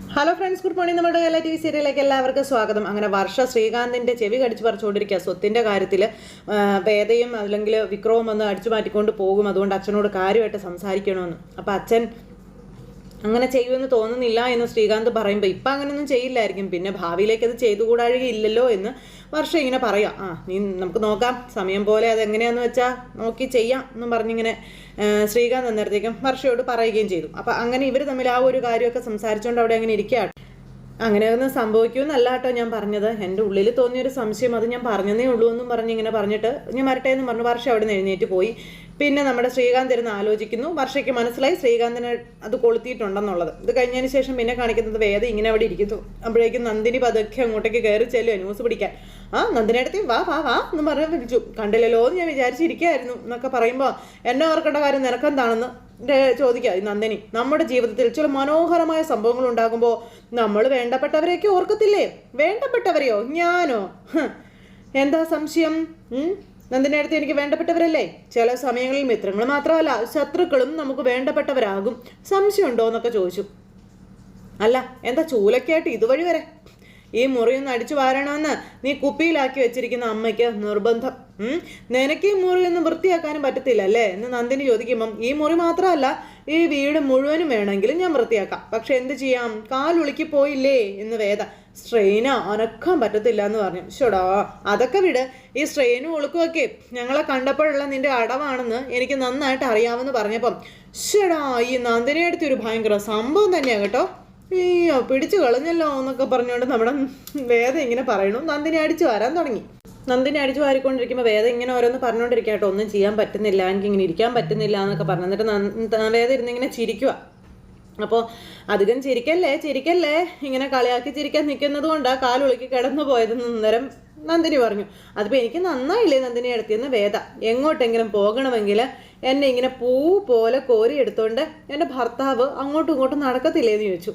Hello friends good morning നമ്മുടെ Kerala T V സീരിയലിലേക്ക് എല്ലാവർക്കും സ്വാഗതം. അങ്ങനെ വർഷ ശ്രീകാന്തിന്റെ ചെവി കടിച്ചു പറിച്ചുകൊണ്ടിരിക്കുക. സ്വത്തിന്റെ കാര്യത്തിൽ വേദയും അല്ലെങ്കിൽ വിക്രവും ഒന്ന് അടിച്ചു മാറ്റിക്കൊണ്ട് പോകും. അതുകൊണ്ട് അച്ഛനോട് കാര്യമായിട്ട് സംസാരിക്കണമെന്ന്. അപ്പം അച്ഛൻ അങ്ങനെ ചെയ്യുമെന്ന് തോന്നുന്നില്ല എന്ന് ശ്രീകാന്ത് പറയുമ്പോൾ ഇപ്പം അങ്ങനെയൊന്നും ചെയ്യില്ലായിരിക്കും. പിന്നെ ഭാവിയിലേക്ക് അത് ചെയ്തുകൂടാഴുകയില്ലല്ലോ എന്ന് വർഷം ഇങ്ങനെ പറയാം. ആ നീ നമുക്ക് നോക്കാം. സമയം പോലെ അത് എങ്ങനെയാന്ന് വെച്ചാൽ നോക്കി ചെയ്യാം എന്നും പറഞ്ഞിങ്ങനെ ശ്രീകാന്ത് അന്നേരത്തേക്കും വർഷയോട് പറയുകയും ചെയ്തു. അപ്പം അങ്ങനെ ഇവർ തമ്മിൽ ആ ഒരു കാര്യമൊക്കെ സംസാരിച്ചുകൊണ്ട് അവിടെ അങ്ങനെ ഇരിക്കുകയാണ് അങ്ങനെയൊന്നും സംഭവിക്കുമെന്നല്ല കേട്ടോ ഞാൻ പറഞ്ഞത്. എന്റെ ഉള്ളിൽ തോന്നിയൊരു സംശയം അത് ഞാൻ പറഞ്ഞതേ ഉള്ളൂ എന്നും പറഞ്ഞ് ഇങ്ങനെ പറഞ്ഞിട്ട് ഞാൻ വരട്ടെ എന്ന് പറഞ്ഞു വർഷം അവിടെ നിന്ന് എഴുന്നേറ്റ് പോയി. പിന്നെ നമ്മുടെ ശ്രീകാന്ത് ഇരുന്ന് ആലോചിക്കുന്നു. വർഷയ്ക്ക് മനസ്സിലായി ശ്രീകാന്തിന് അത് കൊളുത്തിയിട്ടുണ്ടെന്നുള്ളത്. ഇത് കഴിഞ്ഞതിന് ശേഷം പിന്നെ കാണിക്കുന്നത് വേദ ഇങ്ങനെ അവിടെ ഇരിക്കുന്നു. അപ്പോഴേക്കും നന്ദിനി പതുക്കെ അങ്ങോട്ടേക്ക് കയറി ചെല്ലുക ന്യൂസ് പിടിക്കാൻ. ആ നന്ദിനടുത്ത് വാ വാ വാ എന്ന് പറഞ്ഞ് വിളിച്ചു. കണ്ടില്ലല്ലോ എന്ന് ഞാൻ വിചാരിച്ചിരിക്കുകയായിരുന്നു എന്നൊക്കെ പറയുമ്പോൾ എന്നെ ഓർക്കേണ്ട കാര്യം നിനക്കെന്താണെന്ന് ചോദിക്കുക നന്ദിനി. നമ്മുടെ ജീവിതത്തിൽ ചില മനോഹരമായ സംഭവങ്ങൾ ഉണ്ടാകുമ്പോൾ നമ്മൾ വേണ്ടപ്പെട്ടവരെയൊക്കെ ഓർക്കത്തില്ലേ? വേണ്ടപ്പെട്ടവരെയോ? ഞാനോ? എന്താ സംശയം? നന്ദിനി എനിക്ക് വേണ്ടപ്പെട്ടവരല്ലേ? ചില സമയങ്ങളിൽ മിത്രങ്ങൾ മാത്രമല്ല ശത്രുക്കളും നമുക്ക് വേണ്ടപ്പെട്ടവരാകും. സംശയമുണ്ടോ എന്നൊക്കെ ചോദിച്ചു. അല്ല എന്താ ചൂലക്കായിട്ട് ഇതുവഴി വരെ? ഈ മുറിയൊന്ന് അടിച്ചു വാരണമെന്ന് നീ കുപ്പിയിലാക്കി വെച്ചിരിക്കുന്ന അമ്മയ്ക്ക് നിർബന്ധം? നിനക്ക് ഈ മുറിയൊന്നും വൃത്തിയാക്കാനും പറ്റത്തില്ല അല്ലേ എന്ന് നന്ദിനി ചോദിക്കുമ്പം ഈ മുറി മാത്രമല്ല ഈ വീട് മുഴുവനും വേണമെങ്കിലും ഞാൻ വൃത്തിയാക്കാം. പക്ഷെ എന്ത് ചെയ്യാം? കാലുളിക്ക് പോയില്ലേ എന്ന് വേദ. സ്ട്രെയിനാ അനക്കാൻ പറ്റത്തില്ല എന്ന് പറഞ്ഞു. ഷോടാ അതൊക്കെ വിട്. ഈ സ്ട്രെയിനും ഒളുക്കുമൊക്കെ ഞങ്ങളെ കണ്ടപ്പോഴുള്ള നിന്റെ അടവാണെന്ന് എനിക്ക് നന്നായിട്ട് അറിയാമെന്ന് പറഞ്ഞപ്പം ഷടാ ഈ നന്ദിനിയടുത്ത് ഒരു ഭയങ്കര സംഭവം തന്നെയാണ് കേട്ടോ. അയ്യോ പിടിച്ചു കളഞ്ഞല്ലോ എന്നൊക്കെ പറഞ്ഞുകൊണ്ട് നമ്മുടെ വേദ ഇങ്ങനെ പറയണു. നന്ദിനി അടിച്ചു വരാൻ തുടങ്ങി. നന്ദിനി അടിച്ചു വാരിക്കൊണ്ടിരിക്കുമ്പോൾ വേദം ഇങ്ങനെ ഓരോന്ന് പറഞ്ഞുകൊണ്ടിരിക്കുക കേട്ടോ. ഒന്നും ചെയ്യാൻ പറ്റുന്നില്ല. എനിക്ക് ഇങ്ങനെ ഇരിക്കാൻ പറ്റുന്നില്ല എന്നൊക്കെ പറഞ്ഞു. എന്നിട്ട് വേദം ഇരുന്നിങ്ങനെ ചിരിക്കുക അപ്പോൾ അധികം ചിരിക്കല്ലേ? ചിരിക്കല്ലേ? ഇങ്ങനെ കളിയാക്കി ചിരിക്കാൻ നിൽക്കുന്നത് കൊണ്ടാണ് കാലുളിക്ക് കിടന്നു പോയതെന്ന് അന്നേരം നന്ദിനി പറഞ്ഞു. അതിപ്പോൾ എനിക്ക് നന്നായില്ലേ നന്ദിനി എടുത്തിയെന്ന് വേദ? എങ്ങോട്ടെങ്കിലും പോകണമെങ്കിൽ എന്നെ ഇങ്ങനെ പൂ പോലെ കോരി എടുത്തുകൊണ്ട് എന്റെ ഭർത്താവ് അങ്ങോട്ടും ഇങ്ങോട്ടും നടക്കത്തില്ലേന്ന് ചോദിച്ചു.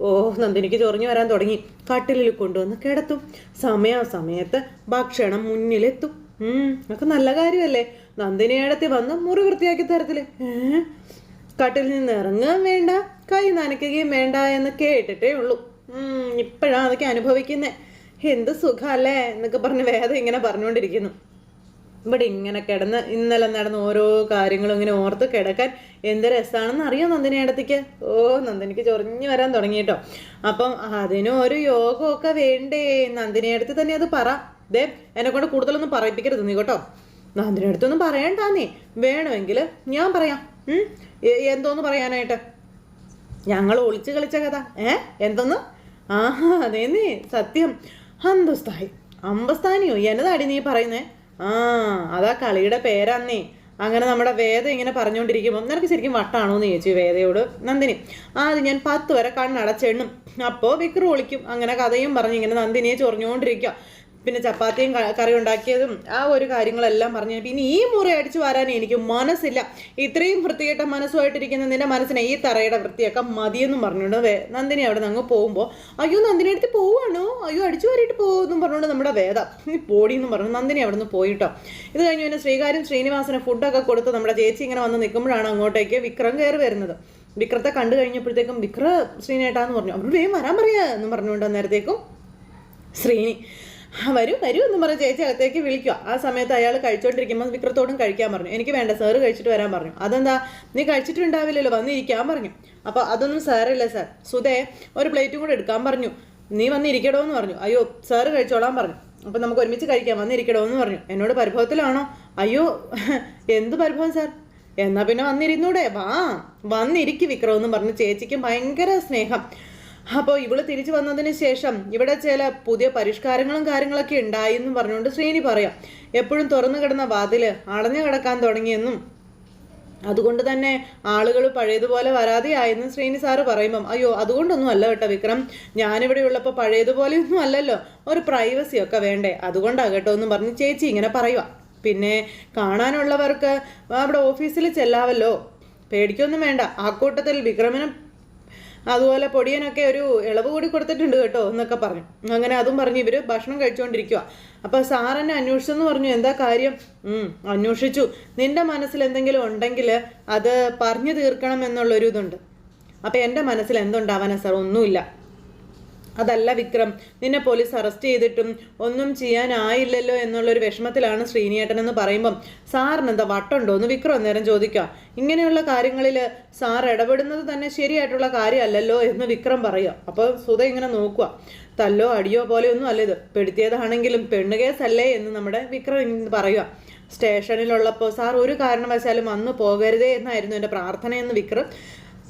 ഓ നന്ദിനിക്ക് ചൊറിഞ്ഞു വരാൻ തുടങ്ങി. കട്ടിലിൽ കൊണ്ടുവന്ന് കിടത്തും. സമയാസമയത്ത് ഭക്ഷണം മുന്നിലെത്തും. ഒക്കെ നല്ല കാര്യമല്ലേ? നന്ദിനിയടത്തി വന്ന് മുറി വൃത്തിയാക്കി തരത്തിൽ. കട്ടിലിൽ നിന്ന് ഇറങ്ങുകയും വേണ്ട കൈ നനയ്ക്കുകയും വേണ്ട എന്ന് കേട്ടിട്ടേ ഉള്ളൂ. ഇപ്പോഴാണ് അതൊക്കെ അനുഭവിക്കുന്നേ. എന്ത് സുഖമല്ലേ എന്നൊക്കെ പറഞ്ഞ് വേദം ഇങ്ങനെ പറഞ്ഞുകൊണ്ടിരിക്കുന്നു. ഇവിടെ ഇങ്ങനെ കിടന്ന് ഇന്നലെ നടന്ന ഓരോ കാര്യങ്ങളും ഇങ്ങനെ ഓർത്ത് കിടക്കാൻ എന്ത് രസമാണെന്ന് അറിയോ നന്ദിനി ഇടത്തേക്ക് ഓ നന്ദിനിക്ക് ചൊറിഞ്ഞു വരാൻ തുടങ്ങി കേട്ടോ. അപ്പം അതിനും ഒരു യോഗമൊക്കെ വേണ്ടേ. നന്ദിനി അടുത്ത് തന്നെ അത് പറ. ദേ എന്നെ കൊണ്ട് കൂടുതലൊന്നും പറയിപ്പിക്കരുത് നീ കേട്ടോ. നന്ദിനി അടുത്തൊന്നും നീ. വേണമെങ്കിൽ ഞാൻ പറയാം. എന്തോന്ന് പറയാനായിട്ട്? ഞങ്ങൾ ഒളിച്ച് കളിച്ച കഥ. ഏ എന്തോന്ന്? ആഹാ നീ സത്യം. അന്തസ്ഥായി അമ്പസ്ഥാനിയോ എന്നതാടി നീ പറയുന്നേ? ആ അതാ കളിയുടെ പേരന്നേ. അങ്ങനെ നമ്മുടെ വേദ ഇങ്ങനെ പറഞ്ഞുകൊണ്ടിരിക്കുമ്പോൾ നിനക്ക് ശരിക്കും വട്ടാണോ എന്ന് ചോദിച്ചു വേദയോട് നന്ദിനി. ആദ്യം ഞാൻ പത്ത് വരെ കണ്ണടച്ചെണ്ണും. അപ്പോൾ വിക്രു ഒളിക്കും അങ്ങനെ കഥയും പറഞ്ഞ് ഇങ്ങനെ നന്ദിനിയെ ചൊറിഞ്ഞുകൊണ്ടിരിക്കുക പിന്നെ ചപ്പാത്തിയും കറി ഉണ്ടാക്കിയതും ആ ഒരു കാര്യങ്ങളെല്ലാം പറഞ്ഞു പിന്നെ ഈ മുറി അടിച്ചു വരാൻ എനിക്ക് മനസ്സില്ല. ഇത്രയും വൃത്തികെട്ട മനസ്സുമായിട്ടിരിക്കുന്ന നിന്റെ മനസ്സിനെ ഈ തറയുടെ വൃത്തിയൊക്കെ മതിയെന്നും പറഞ്ഞുകൊണ്ട് വേ- നന്ദിനി അവിടെ നിന്ന് പോകുമ്പോൾ അയ്യോ നന്ദിനി അടുത്ത് പോവാണോ? അയ്യോ അടിച്ചു വരിയിട്ട് പോകുമെന്നും പറഞ്ഞുകൊണ്ട് നമ്മുടെ വേദ പോടി എന്നും പറഞ്ഞു നന്ദിനി അവിടെ നിന്ന് പോയിട്ടോ. ഇത് കഴിഞ്ഞ് പിന്നെ ശ്രീകാര്യം ശ്രീനിവാസന് ഫുഡൊക്കെ കൊടുത്ത് നമ്മുടെ ചേച്ചി ഇങ്ങനെ വന്ന് നിൽക്കുമ്പോഴാണ് അങ്ങോട്ടേക്ക് വിക്രം കയറി വരുന്നത്. വിക്രത്തെ കണ്ടു കഴിഞ്ഞപ്പോഴത്തേക്കും വിക്ര ശ്രീനേട്ടാന്ന് പറഞ്ഞു അവരോട് വേഗം വരാൻ പറയാ എന്ന് പറഞ്ഞുകൊണ്ട് അന്നേരത്തേക്കും ശ്രീനി "ആ, വരൂ വരൂ എന്ന് പറഞ്ഞ് ചേച്ചി അകത്തേക്ക് വിളിക്കുക ആ സമയത്ത് അയാൾ കഴിച്ചോണ്ടിരിക്കുമ്പോൾ വിക്രത്തോടും കഴിക്കാൻ പറഞ്ഞു. എനിക്ക് വേണ്ട സാറ് കഴിച്ചിട്ട് വരാൻ പറഞ്ഞു. അതെന്താ? നീ കഴിച്ചിട്ടുണ്ടാവില്ലല്ലോ വന്നിരിക്കാൻ പറഞ്ഞു. അപ്പോൾ അതൊന്നും സാറല്ല സാർ സുധേ ഒരു പ്ലേറ്റും കൂടെ എടുക്കാൻ പറഞ്ഞു. നീ വന്നിരിക്കടോ എന്ന് പറഞ്ഞു. അയ്യോ സാറ് കഴിച്ചോളാൻ പറഞ്ഞു. അപ്പം നമുക്ക് ഒരുമിച്ച് കഴിക്കാം. വന്നിരിക്കടോ എന്ന് പറഞ്ഞു. എന്നോട് പരിഭവത്തിലാണോ? അയ്യോ എന്ത് പരിഭവം സാർ എന്നാ പിന്നെ വന്നിരുന്നൂടെ. വാ വന്നിരിക്കും വിക്രം എന്ന് പറഞ്ഞ് ചേച്ചിക്ക് ഭയങ്കര സ്നേഹം. അപ്പോൾ ഇവൾ തിരിച്ചു വന്നതിന് ശേഷം ഇവിടെ ചില പുതിയ പരിഷ്കാരങ്ങളും കാര്യങ്ങളൊക്കെ ഉണ്ടായി എന്ന് പറഞ്ഞുകൊണ്ട് ശ്രീനി പറയാം. എപ്പോഴും തുറന്നു കിടന്ന വാതിൽ അടഞ്ഞു കിടക്കാൻ തുടങ്ങിയെന്നും അതുകൊണ്ട് തന്നെ ആളുകൾ പഴയതുപോലെ വരാതെയായെന്ന് ശ്രീനി സാറ് പറയുമ്പം അയ്യോ അതുകൊണ്ടൊന്നും അല്ല കേട്ടോ വിക്രം. ഞാനിവിടെ ഉള്ളപ്പോൾ പഴയതുപോലെയൊന്നും അല്ലല്ലോ. ഒരു പ്രൈവസി ഒക്കെ വേണ്ടേ. അതുകൊണ്ടാണ് കേട്ടോ എന്ന് പറഞ്ഞ് ചേച്ചി ഇങ്ങനെ പറയുക പിന്നെ കാണാനുള്ളവർക്ക് അവിടെ ഓഫീസിൽ ചെല്ലാവല്ലോ. പേടിക്കൊന്നും വേണ്ട. ആ കൂട്ടത്തിൽ വിക്രമനും അതുപോലെ പൊടിയനൊക്കെ ഒരു ഇളവ് കൂടി കൊടുത്തിട്ടുണ്ട് കേട്ടോ എന്നൊക്കെ പറഞ്ഞു. അങ്ങനെ അതും പറഞ്ഞ് ഇവർ ഭക്ഷണം കഴിച്ചുകൊണ്ടിരിക്കുക അപ്പൊ സാർ എന്നെ അന്വേഷിച്ചെന്ന് പറഞ്ഞു എന്താ കാര്യം? അന്വേഷിച്ചു. നിന്റെ മനസ്സിൽ എന്തെങ്കിലും ഉണ്ടെങ്കിൽ അത് പറഞ്ഞു തീർക്കണം എന്നുള്ളൊരു ഇതുണ്ട്. അപ്പൊ എന്റെ മനസ്സിൽ എന്തുണ്ടാവാനാ സാർ? ഒന്നുമില്ല. അതല്ല വിക്രം. നിന്നെ പോലീസ് അറസ്റ്റ് ചെയ്തിട്ടും ഒന്നും ചെയ്യാനായില്ലല്ലോ എന്നുള്ളൊരു വിഷമത്തിലാണ് ശ്രീനിയേട്ടൻ എന്ന് പറയുമ്പം. സാറിന് എന്താ വട്ടുണ്ടോ? എന്ന് വിക്രം അന്നേരം ചോദിക്കുക ഇങ്ങനെയുള്ള കാര്യങ്ങളിൽ സാർ ഇടപെടുന്നത് തന്നെ ശരിയായിട്ടുള്ള കാര്യമല്ലല്ലോ എന്ന് വിക്രം പറയുക അപ്പോൾ സുധ ഇങ്ങനെ നോക്കുക തല്ലോ അടിയോ പോലെയൊന്നും അല്ല ഇത്. പെടുത്തിയതാണെങ്കിലും പെണ്ണ് കേസല്ലേ എന്ന് നമ്മുടെ വിക്രം പറയുക സ്റ്റേഷനിലുള്ളപ്പോൾ സാർ ഒരു കാരണവശാലും വന്നു പോകരുതേ എന്നായിരുന്നു എന്റെ പ്രാർത്ഥനയെന്ന് വിക്രം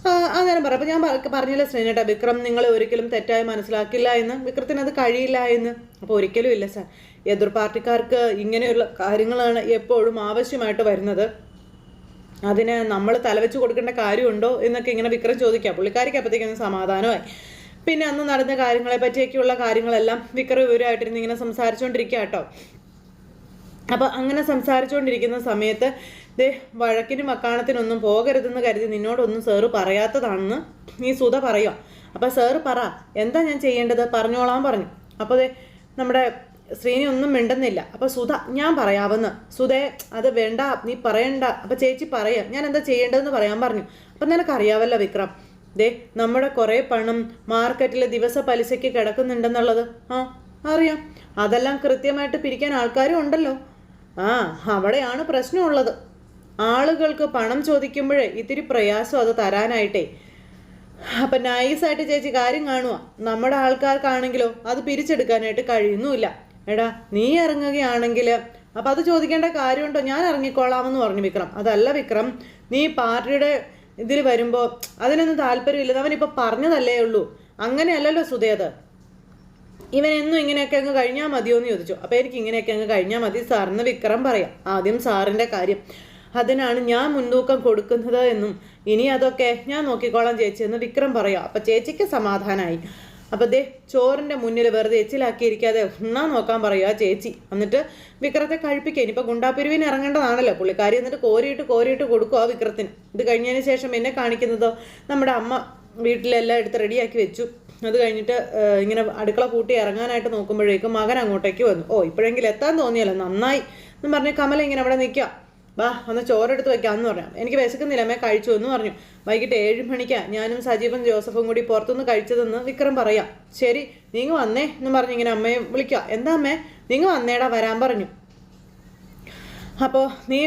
അങ്ങനെ പറ. അപ്പോൾ ഞാൻ പറഞ്ഞില്ല സ്നേഹട്ട വിക്രം നിങ്ങൾ ഒരിക്കലും തെറ്റായി മനസ്സിലാക്കില്ല എന്ന്. വിക്രത്തിന് അത് കഴിയില്ല എന്ന്. അപ്പോൾ ഒരിക്കലും ഇല്ല സാർ. എതിർ പാർട്ടിക്കാർക്ക് ഇങ്ങനെയുള്ള കാര്യങ്ങളാണ് എപ്പോഴും ആവശ്യമായിട്ട് വരുന്നത്. അതിന് നമ്മൾ തലവെച്ച് കൊടുക്കേണ്ട കാര്യമുണ്ടോ എന്നൊക്കെ ഇങ്ങനെ വിക്രം ചോദിക്കാം. പുള്ളിക്കാരിക്ക് അപ്പോഴത്തേക്കൊന്ന് സമാധാനമായി. പിന്നെ അന്ന് നടന്ന കാര്യങ്ങളെ പറ്റിയൊക്കെയുള്ള കാര്യങ്ങളെല്ലാം വിക്രം വിവരമായിട്ടിരുന്ന് ഇങ്ങനെ സംസാരിച്ചുകൊണ്ടിരിക്കുക കേട്ടോ. അപ്പോൾ അങ്ങനെ സംസാരിച്ചുകൊണ്ടിരിക്കുന്ന സമയത്ത് ദേ വഴക്കിനും മക്കാണത്തിനൊന്നും പോകരുതെന്ന് കരുതി നിന്നോടൊന്നും സാറ് പറയാത്തതാണെന്ന് നീ സുധ പറയുക അപ്പോൾ സാറ് പറ എന്താ ഞാൻ ചെയ്യേണ്ടത്? പറഞ്ഞോളാൻ പറഞ്ഞു. അപ്പോൾ ദേ നമ്മുടെ ശ്രീനി ഒന്നും മിണ്ടുന്നില്ല. അപ്പോൾ സുധ ഞാൻ പറയാമെന്ന് സുധേ അത് വേണ്ട നീ പറയണ്ട. അപ്പോൾ ചേച്ചി പറയുക ഞാൻ എന്താ ചെയ്യേണ്ടതെന്ന് പറയാൻ പറഞ്ഞു. അപ്പം നിനക്കറിയാവല്ലോ വിക്രം ദേ നമ്മുടെ കുറേ പണം മാർക്കറ്റിൽ ദിവസ പലിശയ്ക്ക് കിടക്കുന്നുണ്ടെന്നുള്ളത്. ആ അറിയാം. അതെല്ലാം കൃത്യമായിട്ട് പിരിക്കാൻ ആൾക്കാരും ഉണ്ടല്ലോ. ആ അവിടെയാണ് പ്രശ്നമുള്ളത്. ആളുകൾക്ക് പണം ചോദിക്കുമ്പോഴേ ഇത്തിരി പ്രയാസം അത് തരാനായിട്ടേ. അപ്പൊ നൈസായിട്ട് ചേച്ചി കാര്യം കാണുക നമ്മുടെ ആൾക്കാർക്കാണെങ്കിലോ അത് പിരിച്ചെടുക്കാനായിട്ട് കഴിയുന്നുമില്ല. എടാ നീ ഇറങ്ങുകയാണെങ്കിൽ അപ്പൊ അത് ചോദിക്കേണ്ട കാര്യമുണ്ടോ? ഞാൻ ഇറങ്ങിക്കോളാമെന്ന് പറഞ്ഞു വിക്രം. അതല്ല വിക്രം നീ പാർട്ടിയുടെ ഇതിൽ വരുമ്പോൾ അതിനൊന്നും താല്പര്യമില്ല അവനിപ്പോൾ പറഞ്ഞതല്ലേ ഉള്ളൂ. അങ്ങനെയല്ലല്ലോ സുതേത് ഇവൻ എന്നും ഇങ്ങനെയൊക്കെ അങ്ങ് കഴിഞ്ഞാൽ മതിയോ എന്ന് ചോദിച്ചു. അപ്പോൾ എനിക്ക് ഇങ്ങനെയൊക്കെ അങ്ങ് കഴിഞ്ഞാൽ മതി സാറിന് വിക്രം പറയാം. ആദ്യം സാറിന്റെ കാര്യം. അതിനാണ് ഞാൻ മുൻതൂക്കം കൊടുക്കുന്നത് എന്നും. ഇനി അതൊക്കെ ഞാൻ നോക്കിക്കോളാം ചേച്ചി എന്ന് വിക്രം പറയാം അപ്പം ചേച്ചിക്ക് സമാധാനമായി അപ്പം ദേ ചോറിന്റെ മുന്നിൽ വെറുതെ എച്ചിലാക്കിയിരിക്കാതെ ഉണ്ണാൻ നോക്കാൻ പറയുക ചേച്ചി. എന്നിട്ട് വിക്രത്തെ കഴിപ്പിക്കുക ഇനിയിപ്പോൾ ഗുണ്ടാപ്പിരിവിന് ഇറങ്ങേണ്ടതാണല്ലോ. പുള്ളിക്കാരി എന്നിട്ട് കോരിയിട്ട് കോരിയിട്ട് കൊടുക്കുക വിക്രത്തിന്. ഇത് കഴിഞ്ഞതിന് ശേഷം എന്നെ കാണിക്കുന്നതോ നമ്മുടെ അമ്മ വീട്ടിലെല്ലാം എടുത്ത് റെഡിയാക്കി വെച്ചു. അത് കഴിഞ്ഞിട്ട് ഇങ്ങനെ അടുക്കള കൂട്ടി ഇറങ്ങാനായിട്ട് നോക്കുമ്പോഴേക്കും മകൻ അങ്ങോട്ടേക്ക് വന്നു. ഓ ഇപ്പോഴെങ്കിലും എത്താൻ തോന്നിയല്ലോ. നന്നായി. എന്ന് പറഞ്ഞ് കമല ഇങ്ങനെ അവിടെ നിൽക്കുക. വാ ഒന്ന് ചോറെടുത്ത് വെക്കാമെന്ന് പറഞ്ഞു എനിക്ക് വിശക്കുന്നില്ല അമ്മേ കഴിച്ചു എന്ന് പറഞ്ഞു. വൈകിട്ട് ഏഴ് മണിക്കാ ഞാനും സജീവൻ ജോസഫും കൂടി പുറത്തുനിന്ന് കഴിച്ചതെന്ന് വിക്രം പറയാം. ശരി നീങ്ങ് വന്നേ എന്ന് പറഞ്ഞു ഇങ്ങനെ അമ്മയെ വിളിക്കുക എന്താ അമ്മേ? നിങ്ങൾ വന്നേടാ വരാൻ പറഞ്ഞു. അപ്പോൾ നീ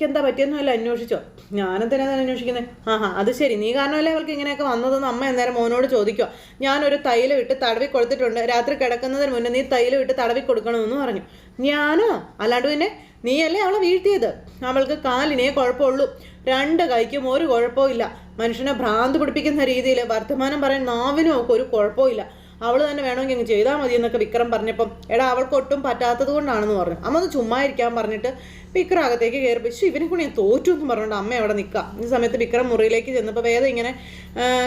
വേദയ്ക്ക് എന്താ പറ്റിയെന്നല്ല അന്വേഷിച്ചോ. ഞാനെന്തിനാ അന്വേഷിക്കുന്നത് ആ ആഹാ അത് ശരി. നീ കാരണമല്ലേ അവൾക്ക് ഇങ്ങനെയൊക്കെ വന്നതെന്ന് അമ്മ അന്നേരം മോനോട് ചോദിക്കുക. ഞാനൊരു തൈലം ഇട്ട് തടവി കൊടുത്തിട്ടുണ്ട്. രാത്രി കിടക്കുന്നതിന് മുന്നേ നീ തൈലം ഇട്ട് തടവി കൊടുക്കണമെന്ന് പറഞ്ഞു. ഞാനോ? അല്ലാണ്ട് പിന്നെ നീയല്ലേ അവളെ വീഴ്ത്തിയത്? അവൾക്ക് കാലിനെ കുഴപ്പമുള്ളൂ. രണ്ട് കൈക്കും ഒരു കുഴപ്പമില്ല മനുഷ്യനെ ഭ്രാന്ത് പിടിപ്പിക്കുന്ന രീതിയിൽ വർത്തമാനം പറയാൻ നാവിനും ഒക്കെ ഒരു കുഴപ്പമില്ല അവൾ തന്നെ വേണമെങ്കിൽ അങ്ങ് ചെയ്താൽ മതി എന്നൊക്കെ വിക്രം പറഞ്ഞപ്പം എടാ അവൾക്ക് ഒട്ടും പറ്റാത്തത് കൊണ്ടാണെന്ന് പറഞ്ഞു. അമ്മ ഒന്ന് ചുമ്മാ ഇരിക്കാൻ പറഞ്ഞിട്ട് വിക്രം അകത്തേക്ക് കയറി പക്ഷേ ഇവനെ കൊണ്ട് ഞാൻ തോറ്റു എന്ന് പറഞ്ഞുകൊണ്ട് അമ്മ അവിടെ നിൽക്കാം ഈ സമയത്ത് വിക്രം മുറിയിലേക്ക് ചെന്നപ്പോൾ വേദ ഇങ്ങനെ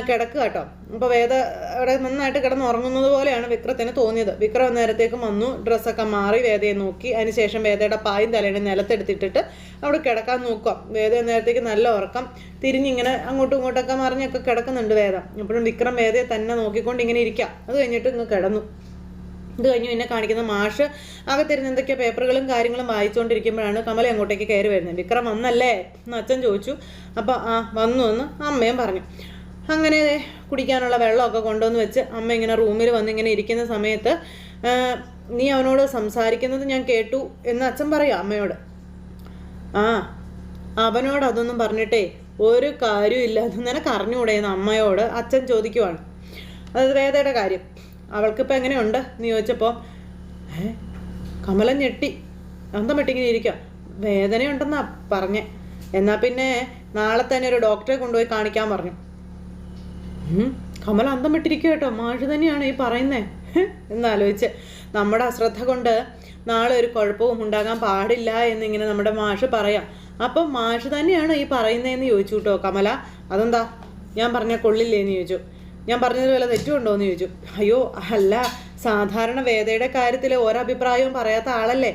കിടക്കുക കേട്ടോ. അപ്പോൾ വേദ അവിടെ നന്നായിട്ട് കിടന്ന് ഉറങ്ങുന്നത് പോലെയാണ് വിക്രത്തിന് തോന്നിയത്. വിക്രം നേരത്തേക്ക് വന്നു ഡ്രസ്സൊക്കെ മാറി വേദയെ നോക്കി. അതിനുശേഷം വേദയുടെ പായും തലയുടെ നിലത്തെടുത്തിട്ടിട്ട് അവിടെ കിടക്കാൻ നോക്കുക വേദ നേരത്തേക്ക് നല്ല ഉറക്കം. തിരിഞ്ഞിങ്ങനെ അങ്ങോട്ടും ഇങ്ങോട്ടൊക്കെ മറിഞ്ഞൊക്കെ കിടക്കുന്നുണ്ട് വേദ. അപ്പോഴും വിക്രം വേദയെ തന്നെ നോക്കിക്കൊണ്ട് ഇങ്ങനെ ഇരിക്കുക അത് കഴിഞ്ഞിട്ട് ഇങ്ങ് കിടന്നു. ഇത് കഴിഞ്ഞു പിന്നെ കാണിക്കുന്ന മാഷ് അകത്തിരുന്ന് എന്തൊക്കെയോ പേപ്പറുകളും കാര്യങ്ങളും വായിച്ചുകൊണ്ടിരിക്കുമ്പോഴാണ് കമല അങ്ങോട്ടേക്ക് കയറി വരുന്നത്. വിക്രം വന്നല്ലേ? എന്ന് അച്ഛൻ ചോദിച്ചു. അപ്പോൾ ആ വന്നു എന്ന് അമ്മയും പറഞ്ഞു. അങ്ങനെ കുടിക്കാനുള്ള വെള്ളമൊക്കെ കൊണ്ടുവന്ന് വെച്ച് അമ്മ ഇങ്ങനെ റൂമിൽ വന്ന് ഇങ്ങനെ ഇരിക്കുന്ന സമയത്ത് നീ അവനോട് സംസാരിക്കുന്നത് ഞാൻ കേട്ടു എന്ന് അച്ഛൻ പറയാം അമ്മയോട്. ആ അവനോട് അതൊന്നും പറഞ്ഞിട്ടേ ഒരു കാര്യമില്ല അത് നിനക്ക് അറിഞ്ഞുകൂടെയെന്ന് അമ്മയോട് അച്ഛൻ ചോദിക്കുവാണ്. അത് വേദയുടെ കാര്യം. അവൾക്കിപ്പോൾ എങ്ങനെയുണ്ട്? എന്ന് ചോദിച്ചപ്പോൾ ഏ കമലം ഞെട്ടി. അന്തം വെട്ടിങ്ങനെ ഇരിക്കുക വേദനയുണ്ടെന്നാ പറഞ്ഞേ. എന്നാൽ പിന്നെ നാളെ തന്നെ ഒരു ഡോക്ടറെ കൊണ്ടുപോയി കാണിക്കാൻ പറഞ്ഞു. കമല അന്തം വിട്ടിരിക്കുക കേട്ടോ. മാഷ് തന്നെയാണ് ഈ പറയുന്നേ. എന്നാലോചിച്ച് നമ്മുടെ അശ്രദ്ധ കൊണ്ട് നാളെ ഒരു കുഴപ്പവും ഉണ്ടാകാൻ പാടില്ല എന്നിങ്ങനെ നമ്മുടെ മാഷ് പറയാം. അപ്പം മാഷ് തന്നെയാണ് ഈ പറയുന്നതെന്ന് ചോദിച്ചു കേട്ടോ കമല. അതെന്താ? ഞാൻ പറഞ്ഞ കൊള്ളില്ലേ എന്ന് ചോദിച്ചു. ഞാൻ പറഞ്ഞത് വല്ല തെറ്റുണ്ടോ എന്ന് ചോദിച്ചു. അയ്യോ അല്ല സാധാരണ വേദയുടെ കാര്യത്തിൽ ഒരഭിപ്രായവും പറയാത്ത ആളല്ലേ?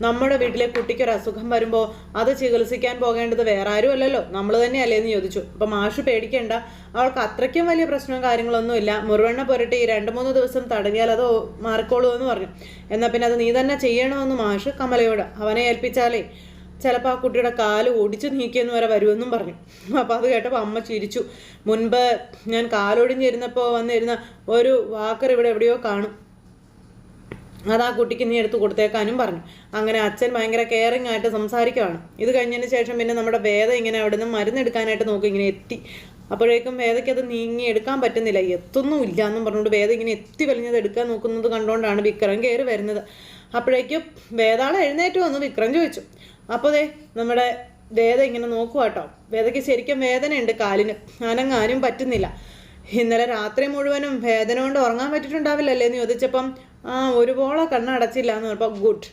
നമ്മുടെ വീട്ടിലെ കുട്ടിക്ക് ഒരു അസുഖം വരുമ്പോൾ അത് ചികിത്സിക്കാൻ പോകേണ്ടത് വേറെ ആരും അല്ലല്ലോ. നമ്മൾ തന്നെയല്ലേ എന്ന് ചോദിച്ചു. അപ്പം മാഷ് പേടിക്കേണ്ട. അവൾക്ക് അത്രയ്ക്കും വലിയ പ്രശ്നവും കാര്യങ്ങളൊന്നും ഇല്ല. മുറിവെണ്ണ പുരട്ടി രണ്ട് മൂന്ന് ദിവസം തടവിയാൽ അത് മാറിക്കോളൂ എന്ന് പറഞ്ഞു. എന്നാൽ പിന്നെ അത് നീ തന്നെ ചെയ്യണമെന്ന് മാഷ് കമലയോട് അവനെ ഏൽപ്പിച്ചാലേ. ചിലപ്പോൾ ആ കുട്ടിയുടെ കാൽ ഓടിച്ച് നീക്കിയെന്ന് വരെ വരുമെന്നും പറഞ്ഞു. അപ്പോൾ അത് കേട്ടപ്പോൾ അമ്മ ചിരിച്ചു. മുൻപ് ഞാൻ കാലൊടിഞ്ഞിരുന്നപ്പോൾ വന്നിരുന്ന ഒരു വാക്കർ ഇവിടെ എവിടെയോ കാണും. അത് ആ കുട്ടിക്ക് നീ എടുത്ത് കൊടുത്തേക്കാനും പറഞ്ഞു. അങ്ങനെ അച്ഛൻ ഭയങ്കര കെയറിങ് ആയിട്ട് സംസാരിക്കുകയാണ് ഇത് കഴിഞ്ഞതിന് ശേഷം പിന്നെ നമ്മുടെ വേദ ഇങ്ങനെ അവിടെ നിന്ന് മരുന്നെടുക്കാനായിട്ട് നോക്കി ഇങ്ങനെ എത്തി. അപ്പോഴേക്കും വേദയ്ക്ക് അത് നീങ്ങി എടുക്കാൻ പറ്റുന്നില്ല. എത്തുന്നുമില്ല എന്നും പറഞ്ഞുകൊണ്ട് വേദ ഇങ്ങനെ എത്തി വലിഞ്ഞത് എടുക്കാൻ നോക്കുന്നത് കണ്ടുകൊണ്ടാണ് വിക്രം കയറി വരുന്നത്. അപ്പോഴേക്കും വേദാളെ എഴുന്നേറ്റ് വന്നു. വിക്രം ചോദിച്ചു അപ്പോൾ ദേ നമ്മുടെ വേദ ഇങ്ങനെ നോക്കുക കേട്ടോ. വേദയ്ക്ക് ശരിക്കും വേദനയുണ്ട് കാലിന്. അനങ്ങാനും പറ്റുന്നില്ല. ഇന്നലെ രാത്രി മുഴുവനും വേദന കൊണ്ട് ഉറങ്ങാൻ പറ്റിയിട്ടുണ്ടാവില്ലല്ലേ എന്ന് ചോദിച്ചപ്പം ആ ഒരുപോളെ കണ്ണടച്ചില്ല എന്ന് പറഞ്ഞപ്പോൾ ഗുഡ്.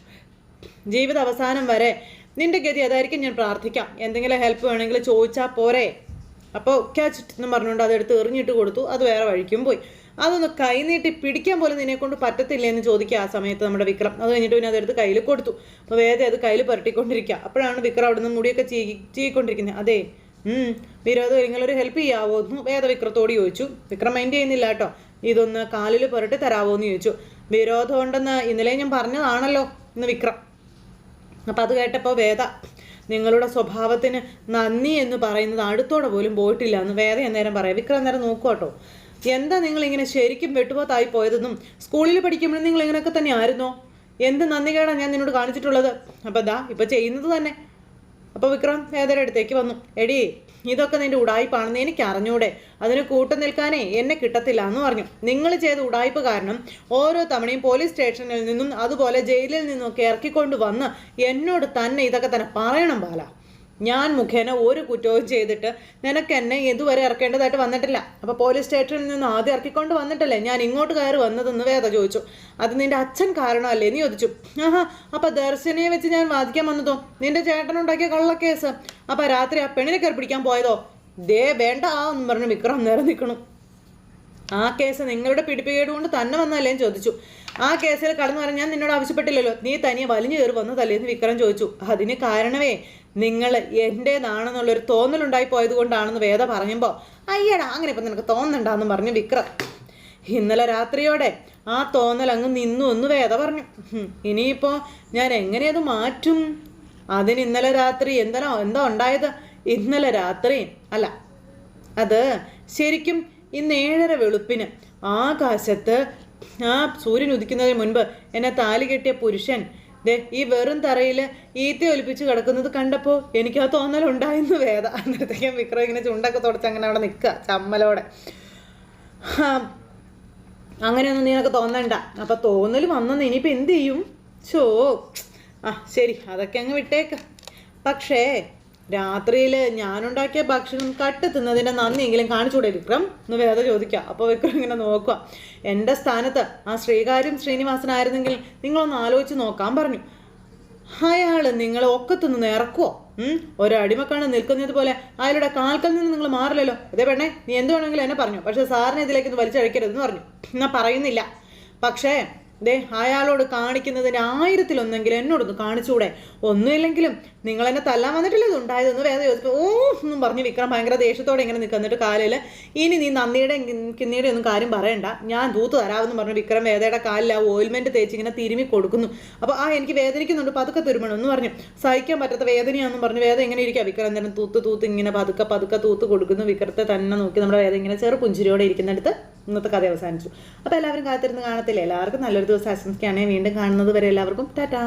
ജീവിത അവസാനം വരെ നിന്റെ ഗതി അതായിരിക്കും ഞാൻ പ്രാർത്ഥിക്കാം. എന്തെങ്കിലും ഹെൽപ്പ് വേണമെങ്കിൽ ചോദിച്ചാൽ പോരെ. അപ്പോൾ ക്യാച്ച് എന്ന് പറഞ്ഞുകൊണ്ട് അതെടുത്ത് എറിഞ്ഞിട്ട് കൊടുത്തു. അത് വേറെ വഴിക്കും പോയി. അതൊന്ന് കൈനീട്ടി പിടിക്കാൻ പോലും നിന്നെ കൊണ്ട് പറ്റത്തില്ല എന്ന് ചോദിക്കുക ആ സമയത്ത് നമ്മുടെ വിക്രം. അത് കഴിഞ്ഞിട്ട് പിന്നെ അതെടുത്ത് കയ്യിൽ കൊടുത്തു. അപ്പോൾ വേദന അത് കയ്യിൽ പുരട്ടിക്കൊണ്ടിരിക്കുക. അപ്പോഴാണ് വിക്രം അവിടെ നിന്ന് മുടിയൊക്കെ ചീ ചീക്കൊണ്ടിരിക്കുന്നത് അതെ വിരോധം നിങ്ങളൊരു ഹെൽപ്പ് ചെയ്യാവോ എന്ന് വേദ വിക്രത്തോട് ചോദിച്ചു. വിക്രം മൈൻഡ് ചെയ്യുന്നില്ല കേട്ടോ. ഇതൊന്ന് കാലിൽ പുരട്ടി തരാവോ എന്ന് ചോദിച്ചു. വിരോധം ഉണ്ടെന്ന് ഇന്നലെ ഞാൻ പറഞ്ഞതാണല്ലോ എന്ന് വിക്രം. അപ്പം അത് കേട്ടപ്പോൾ വേദ നിങ്ങളുടെ സ്വഭാവത്തിന് നന്ദി എന്ന് പറയുന്നത് അടുത്തോടെ പോലും പോയിട്ടില്ല എന്ന് വേദ അന്നേരം പറയാം. വിക്രം അന്നേരം നോക്കുക കേട്ടോ. എന്താ നിങ്ങൾ ഇങ്ങനെ ശരിക്കും വെട്ടുപോത്തായി പോയതെന്നും സ്കൂളിൽ പഠിക്കുമ്പോഴും നിങ്ങൾ ഇങ്ങനെയൊക്കെ തന്നെ ആയിരുന്നോ? എന്ത് നന്ദികേടാണ് ഞാൻ നിന്നോട് കാണിച്ചിട്ടുള്ളത്? അപ്പം ദാ ഇപ്പം ചെയ്യുന്നത് തന്നെ. അപ്പോൾ വിക്രം വേദയുടെ അടുത്തേക്ക് വന്നു. എടി ഇതൊക്കെ നിന്റെ ഉടായ്പാണെന്ന് എനിക്ക് അറിഞ്ഞൂടെ. അതിന് കൂട്ടു നിൽക്കാനേ എന്നെ കിട്ടത്തില്ല എന്ന് പറഞ്ഞു. നിങ്ങൾ ചെയ്ത ഉടായ്പ കാരണം ഓരോ തവണയും പോലീസ് സ്റ്റേഷനിൽ നിന്നും അതുപോലെ ജയിലിൽ നിന്നും ഒക്കെ ഇറക്കിക്കൊണ്ട് വന്ന് എന്നോട് തന്നെ ഇതൊക്കെ തന്നെ പറയണം ബാല. ഞാൻ മുഖേന ഒരു കുറ്റവും ചെയ്തിട്ട് നിനക്ക് എന്നെ ഇതുവരെ ഇറക്കേണ്ടതായിട്ട് വന്നിട്ടില്ല. അപ്പോൾ പോലീസ് സ്റ്റേഷനിൽ നിന്ന് ആദ്യം ഇറക്കിക്കൊണ്ട് വന്നിട്ടല്ലേ ഞാൻ ഇങ്ങോട്ട് കയറി വന്നതെന്ന് വേദ ചോദിച്ചു. അത് നിന്റെ അച്ഛൻ കാരണമല്ലേ? നീ ചോദിച്ചു. ആഹാ അപ്പോൾ ദർശനയെ വെച്ച് ഞാൻ വാദിക്കാൻ വന്നതോ? നിന്റെ ചേട്ടനുണ്ടാക്കിയ കള്ളക്കേസ്. അപ്പോൾ രാത്രി ആ പെണ്ണിനെ കയറി പിടിക്കാൻ പോയതോ? ദേ വേണ്ട എന്ന് പറഞ്ഞു വിക്രം നേരെ നിൽക്കണം. ആ കേസ് നിങ്ങളുടെ പിടിപ്പിക്കേട് കൊണ്ട് തന്നെ വന്നല്ലേ ചോദിച്ചു. ആ കേസിൽ കടന്നു പറഞ്ഞാൽ ഞാൻ നിന്നോട് ആവശ്യപ്പെട്ടില്ലല്ലോ. നീ തനിയെ വലിഞ്ഞു കയറി വന്നതല്ലേ എന്ന് വിക്രം ചോദിച്ചു. അതിന് കാരണമേ നിങ്ങൾ എന്റേതാണെന്നുള്ളൊരു തോന്നലുണ്ടായി പോയത് കൊണ്ടാണെന്ന് വേദ പറയുമ്പോൾ അയ്യടാ അങ്ങനെ ഇപ്പം നിനക്ക് തോന്നുന്നുണ്ടാന്ന് പറഞ്ഞു വിക്രം. ഇന്നലെ രാത്രിയോടെ ആ തോന്നൽ അങ്ങ് നിന്നു എന്ന് വേദ പറഞ്ഞു. ഇനിയിപ്പോൾ ഞാൻ എങ്ങനെ അത് മാറ്റും? അതിന് ഇന്നലെ രാത്രി എന്തിനോ എന്താ ഉണ്ടായത്? ഇന്നലെ രാത്രി അല്ല അത് ശരിക്കും ഇന്ന് ഏഴര വെളുപ്പിന് ആകാശത്ത് ആ സൂര്യൻ ഉദിക്കുന്നതിന് മുൻപ് എന്നെ താലി കെട്ടിയ പുരുഷൻ ദേ ഈ വെറും തറയിൽ ഈത്തി ഒലിപ്പിച്ച് കിടക്കുന്നത് കണ്ടപ്പോൾ എനിക്ക് ആ തോന്നലുണ്ടായിരുന്നു വേദ. അന്നേരത്തേക്കും വിക്രം ഇങ്ങനെ ചുണ്ടൊക്കെ തുടച്ച് അങ്ങനെ അവിടെ നിൽക്കുക ചമ്മലോടെ. അങ്ങനെയൊന്നും നീനൊക്കെ തോന്നണ്ട. അപ്പം തോന്നൽ വന്നെന്ന് ഇനിയിപ്പോൾ എന്ത് ചെയ്യും? ഷോ ആ ശരി അതൊക്കെ അങ്ങ് വിട്ടേക്ക്. പക്ഷേ രാത്രിയിൽ ഞാനുണ്ടാക്കിയ ഭക്ഷണം കട്ട് തിന്നതിന്റെ നന്ദിയെങ്കിലും കാണിച്ചുകൂടെ വിക്രം? എന്ന് വേദ ചോദിക്കുക അപ്പോൾ വിക്രം ഇങ്ങനെ നോക്കുക എന്റെ സ്ഥാനത്ത് ആ ശ്രീകാര്യം ശ്രീനിവാസനായിരുന്നെങ്കിൽ നിങ്ങളൊന്ന് ആലോചിച്ച് നോക്കാൻ പറഞ്ഞു. അയാൾ നിങ്ങളെ ഒക്കത്തുനിന്ന് ഇറക്കുവോ? ഉം? ഒരടിമക്കാണ് നിൽക്കുന്നത് പോലെ അയാളുടെ കാൽക്കൽ നിന്ന് നിങ്ങൾ മാറില്ലല്ലോ. അതേ പെണ്ണേ നീ എന്ത് വേണമെങ്കിലും എന്നെ പറഞ്ഞു. പക്ഷേ സാറിനെ ഇതിലേക്ക് വലിച്ചഴക്കരുതെന്ന് പറഞ്ഞു. എന്നാ പറയുന്നില്ല. പക്ഷേ ദേ അയാളോട് കാണിക്കുന്നതിന് ആയിരത്തിലൊന്നെങ്കിലും എന്നോടൊന്ന് കാണിച്ചുകൂടെ? ഒന്നുമില്ലെങ്കിലും നിങ്ങൾ എന്നെ തല്ലാൻ വന്നിട്ടില്ല ഇത് ഉണ്ടായതെന്ന് വേദന ചോദിച്ചു ഓ എന്നും പറഞ്ഞ് വിക്രം ഭയങ്കര ദേഷ്യത്തോടെ ഇങ്ങനെ നിൽക്കുന്നിട്ട് കാലിൽ ഇനി നീ നന്ദിയുടെ കിന്നിയുടെ ഒന്നും കാര്യം പറയണ്ട. ഞാൻ തൂത്ത് തരാമെന്ന് പറഞ്ഞു വിക്രം വേദയുടെ കാലിൽ ആ ഓയിൽമെന്റ് തേച്ച് ഇങ്ങനെ തിരുമി കൊടുക്കുന്നു. അപ്പോൾ ആ എനിക്ക് വേദനിക്കുന്നുണ്ട് പതുക്കെ തുരുമണം എന്ന് പറഞ്ഞു. സഹിക്കാൻ പറ്റാത്ത വേദനയാണെന്നും പറഞ്ഞു വേദ ഇങ്ങനെ ഇരിക്കുക വിക്രം എന്തായാലും തൂത്ത് തൂത്ത് ഇങ്ങനെ പതുക്കെ പതുക്കെ തൂത്ത് കൊടുക്കുന്നു. വിക്രത്തെ തന്നെ നോക്കി നമ്മുടെ വേദ ഇങ്ങനെ ചെറു പുഞ്ചിരിയോടെ ഇരിക്കുന്നിടത്ത് ഇന്നത്തെ കഥ അവസാനിച്ചു. അപ്പോൾ എല്ലാവരും കാത്തിരുന്ന് കാണത്തില്ലേ? എല്ലാവർക്കും നല്ലൊരു ദിവസം ആശംസിക്കുകയാണെങ്കിൽ വീണ്ടും കാണുന്നത് വരെ എല്ലാവർക്കും ടാറ്റാ.